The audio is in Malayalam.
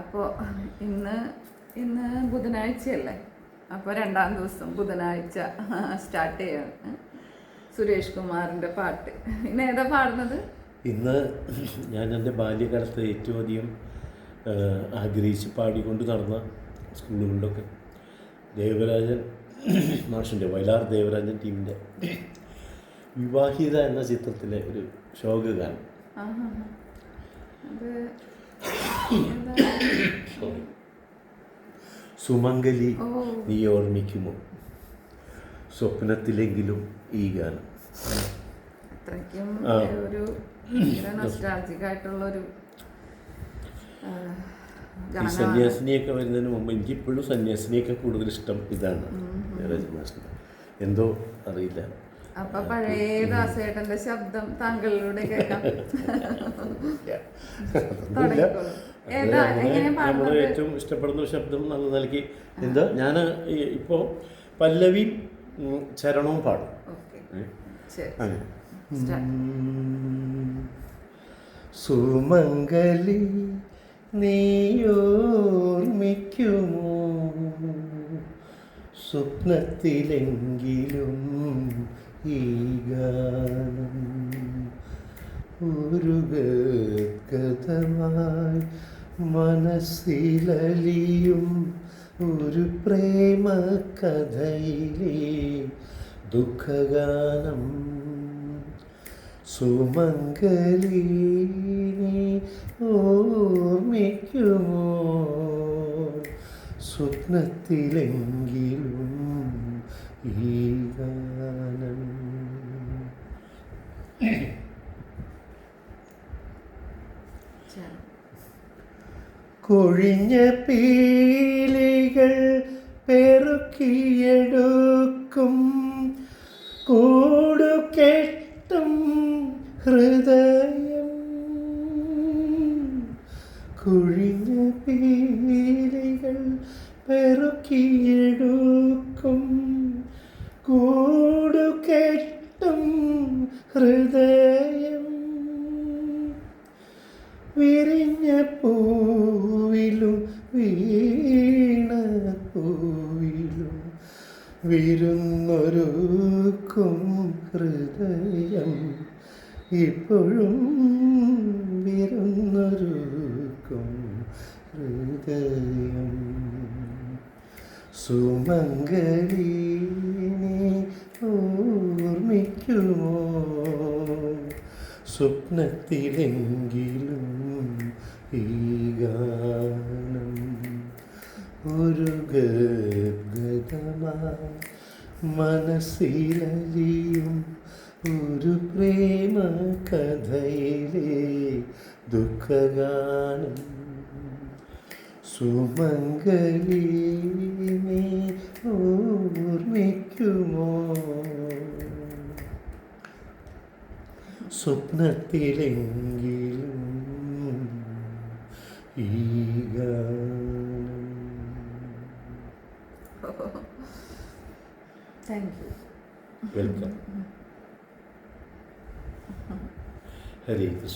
അപ്പോൾ ഇന്ന് ഇന്ന് ബുധനാഴ്ചയല്ലേ? അപ്പോൾ രണ്ടാം ദിവസം ബുധനാഴ്ച സ്റ്റാർട്ട് ചെയ്യാണ് സുരേഷ് കുമാറിന്റെ പാട്ട്. ഇന്ന് ഏതാ പാടുന്നത്? ഇന്ന് ഞാൻ എന്റെ ബാല്യകാലത്ത് ഏറ്റവും അധികം ആഗ്രഹിച്ച് പാടിക്കൊണ്ട് നടന്ന സ്കൂളുകളിലൊക്കെ ദേവരാജൻ മാഷിന്റെ വയലാർ ദേവരാജൻ ടീമിന്റെ വിവാഹിത എന്ന ചിത്രത്തിലെ ഒരു ശോകഗാനം. സുമംഗലി നീ ഓർമ്മിക്കുമോ? സ്വപ്നത്തിലെങ്കിലും ഈ ഗാനം. ഈ സന്യാസിനിയൊക്കെ വരുന്നതിന് മുമ്പ് എനിക്ക് ഇപ്പോഴും സന്യാസിനിയൊക്കെ കൂടുതൽ ഇഷ്ടം ഇതാണ് എന്തോ അറിയില്ല. അപ്പൊ പഴയ ദാസേട്ടന്റെ ശബ്ദം താങ്കളിലൂടെ കേൾക്കാം. നമ്മുടെ ഏറ്റവും ഇഷ്ടപ്പെടുന്ന ശബ്ദം നല്ല നൽകി എന്താ? ഞാൻ ഇപ്പോ പല്ലവി ചരണവും പാടും. സുമംഗലി നീയോർമ്മിക്കുമോ? സ്വപ്നത്തിലെങ്കിലും ഈ ഗാനം ഒരു ഗദ്ഗതമായി മനസ്സിലലിയും ഒരു പ്രേമ കഥയിലെ ദുഃഖഗാനം സുമംഗലീനെ ഓർമ്മിക്കുമോ? സ്വപ്നത്തിലെങ്കിലും ഈ ഗാനം ശരി കൊഴിഞ്ഞ പീലികൾ പെറുക്കിയെടുക്കും. കൂടു കെട്ടും ഹൃദയം. കൊഴിഞ്ഞ പീലികൾ പെറുക്കിയെടുക്കും. കൂടു കെട്ടും ഹൃദയം വീണ പൂവിലും വിരുന്നൊരുക്കും ഹൃദയം ഇപ്പോഴും വിരുന്നൊരുക്കും ഹൃദയം. സുമംഗലീനെ ഓർമ്മിക്കുമോ? സ്വപ്നത്തിലെങ്കിലും ഈ ഗാനം ഒരു ഗദ്ഗതമായി മനസ്സിലലിയും ഒരു പ്രേമ കഥയിലെ ദുഃഖഗാനം സുമംഗലീനെ ഓർമ്മിക്കുമോ സ്വപ്നത്തിലെങ്കിലും ഈ Thank you. Welcome. Hare Krishna.